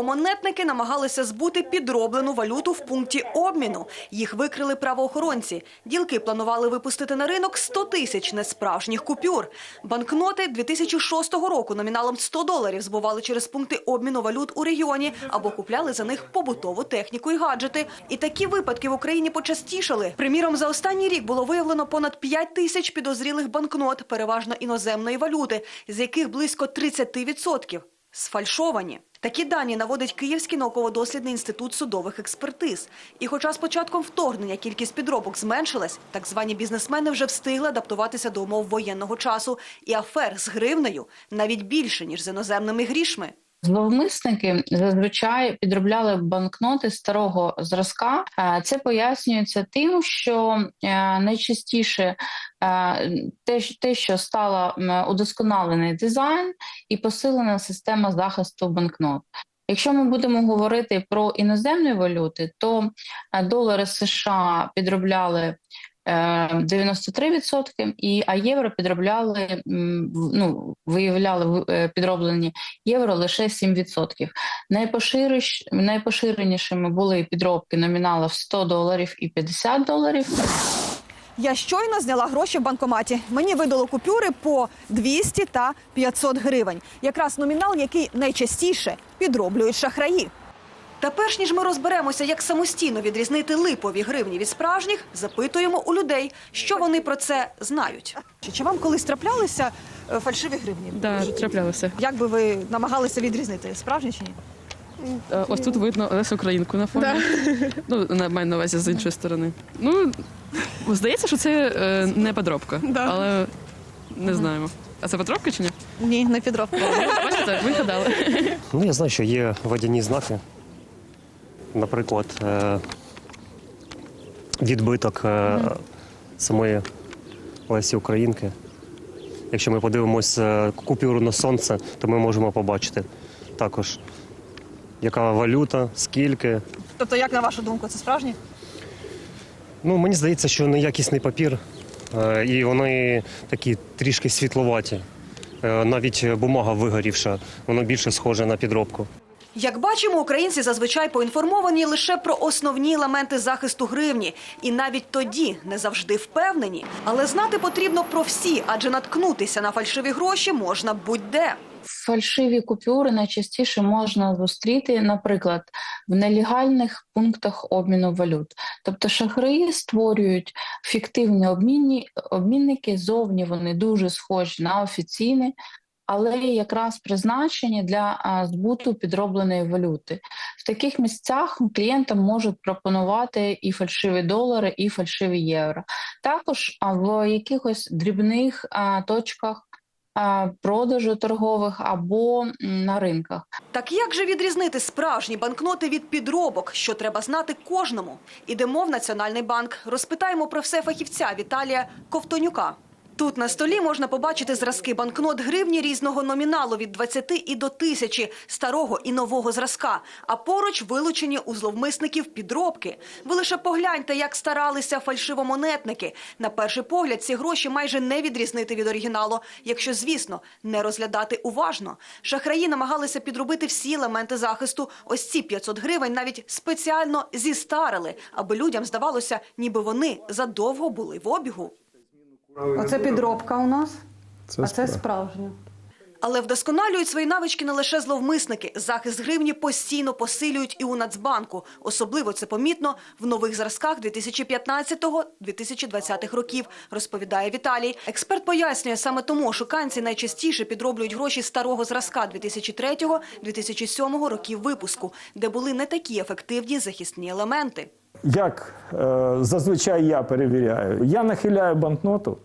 Фальшивомонетники намагалися збути підроблену валюту в пункті обміну. Їх викрили правоохоронці. Ділки планували випустити на ринок 100 тисяч несправжніх купюр. Банкноти 2006 року номіналом 100 доларів збували через пункти обміну валют у регіоні або купляли за них побутову техніку і гаджети. І такі випадки в Україні почастішали. Приміром, за останній рік було виявлено понад 5 тисяч підозрілих банкнот, переважно іноземної валюти, з яких близько 30% сфальшовані. Такі дані наводить Київський науково-дослідний інститут судових експертиз. І хоча з початком вторгнення кількість підробок зменшилась, так звані бізнесмени вже встигли адаптуватися до умов воєнного часу і афер з гривнею навіть більше, ніж з іноземними грішми. Зловмисники зазвичай підробляли банкноти старого зразка. Е, Це пояснюється тим, що е, найчастіше е, те, що- стало удосконалений дизайн і посилена система захисту банкнот. Якщо ми будемо говорити про іноземні валюти, то долари США підробляли 93%, і а євро підробляли ну, виявляли в- е, підроблені євро лише 7%. Найпошириш, найпоширенішими були підробки номіналів 100 доларів і 50 доларів. Я щойно зняла гроші в банкоматі. Мені видало купюри по 200 та 500 гривень. Якраз номінал, який найчастіше підроблюють шахраї. Та перш ніж ми розберемося, як самостійно відрізнити липові гривні від справжніх, запитуємо у людей, що вони про це знають. Чи вам колись траплялися е, фальшиві гривні? Да, траплялося. Як би ви намагалися відрізнити справжні чи ні? Е, Ось тут видно Лесю Українку на фоні. Ну, на маю на увазі з іншої сторони. Ну, здається, що це е, не подробка, але не знаємо. А це подробка чи ні? Ні, не підробка. Бачите, ви гадали. Ну, я знаю, що є водяні знаки. Наприклад, е, відбиток е, самої Лесі Українки. Якщо ми подивимося купюру на сонце, то ми можемо побачити також, яка валюта, скільки. Тобто, як на вашу думку, це справжні? Ну, мені здається, що неякісний папір, е, і вони такі трішки світловаті. Е, Навіть бумага вигорівша, воно більше схоже на підробку. Як бачимо, українці зазвичай поінформовані лише про основні елементи захисту гривні, і навіть тоді не завжди впевнені. Але знати потрібно про всі, адже наткнутися на фальшиві гроші можна будь-де. Фальшиві купюри найчастіше можна зустріти, наприклад, в нелегальних пунктах обміну валют. Тобто шахраї створюють фіктивні обмінні, обмінники, зовні вони дуже схожі на офіційні, але якраз призначені для збуту підробленої валюти. В таких місцях клієнтам можуть пропонувати і фальшиві долари, і фальшиві євро. Також в якихось дрібних точках продажу торгових або на ринках. Так як же відрізнити справжні банкноти від підробок, що треба знати кожному? Ідемо в Національний банк. Розпитаємо про все фахівця Віталія Ковтонюка. Тут на столі можна побачити зразки банкнот гривні різного номіналу від 20 і до тисячі старого і нового зразка. А поруч вилучені у зловмисників підробки. Ви лише погляньте, як старалися фальшивомонетники. На перший погляд ці гроші майже не відрізнити від оригіналу, якщо, звісно, не розглядати уважно. Шахраї намагалися підробити всі елементи захисту. Ось ці 500 гривень навіть спеціально зістарили, аби людям здавалося, ніби вони задовго були в обігу. Оце підробка у нас, Це а це справжня. Але вдосконалюють свої навички не лише зловмисники. Захист гривні постійно посилюють і у Нацбанку. Особливо це помітно в нових зразках 2015-2020 років, розповідає Віталій. Експерт пояснює, саме тому шуканці найчастіше підроблюють гроші старого зразка 2003-2007 років випуску, де були не такі ефективні захисні елементи. Як е, зазвичай я перевіряю, я нахиляю банкноту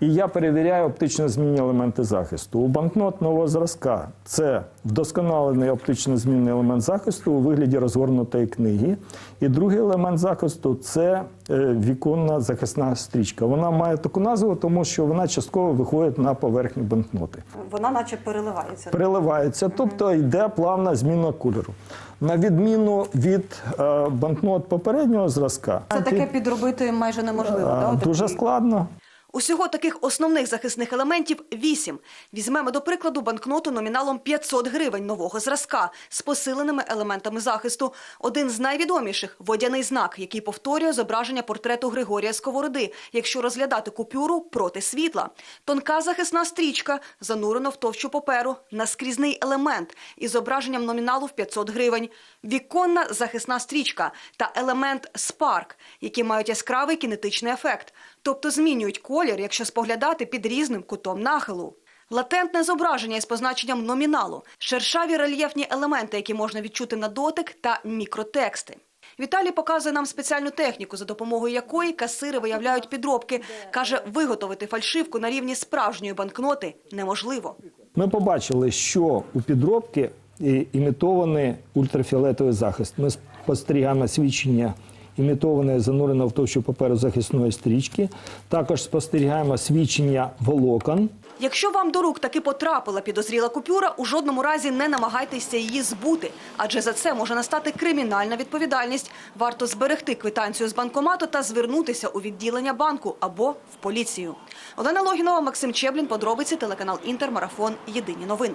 і я перевіряю оптично змінні елементи захисту. У банкнот нового зразка це вдосконалений оптично змінний елемент захисту у вигляді розгорнутої книги. І другий елемент захисту це е, віконна захисна стрічка. Вона має таку назву, тому що вона частково виходить на поверхню банкноти. Вона наче переливається. переливається, тобто йде плавна зміна кольору. На відміну від е, банкнот попереднього зразка, Це таке підробити майже неможливо. е, да, дуже складно. Усього таких основних захисних елементів вісім. Візьмемо до прикладу банкноту номіналом 500 гривень нового зразка з посиленими елементами захисту. Один з найвідоміших – водяний знак, який повторює зображення портрету Григорія Сковороди, якщо розглядати купюру проти світла. Тонка захисна стрічка, занурена в товщу паперу, наскрізний елемент із зображенням номіналу в 500 гривень, віконна захисна стрічка та елемент спарк, які мають яскравий кінетичний ефект, тобто змінюють колір, якщо споглядати під різним кутом нахилу. Латентне зображення із позначенням номіналу, шершаві рельєфні елементи, які можна відчути на дотик, та мікротексти. Віталій показує нам спеціальну техніку, за допомогою якої касири виявляють підробки. Каже, виготовити фальшивку на рівні справжньої банкноти неможливо. Ми побачили, що у підробки імітований ультрафіолетовий захист. Ми спостерігаємо свідчення імітоване занурено в товщу паперу захисної стрічки. Також спостерігаємо свідчення волокон. Якщо вам до рук таки потрапила підозріла купюра, у жодному разі не намагайтеся її збути, адже за це може настати кримінальна відповідальність. Варто зберегти квитанцію з банкомату та звернутися у відділення банку або в поліцію. Олена Логінова, Максим Чеблін, подробиці телеканал Інтер, марафон. Єдині новини.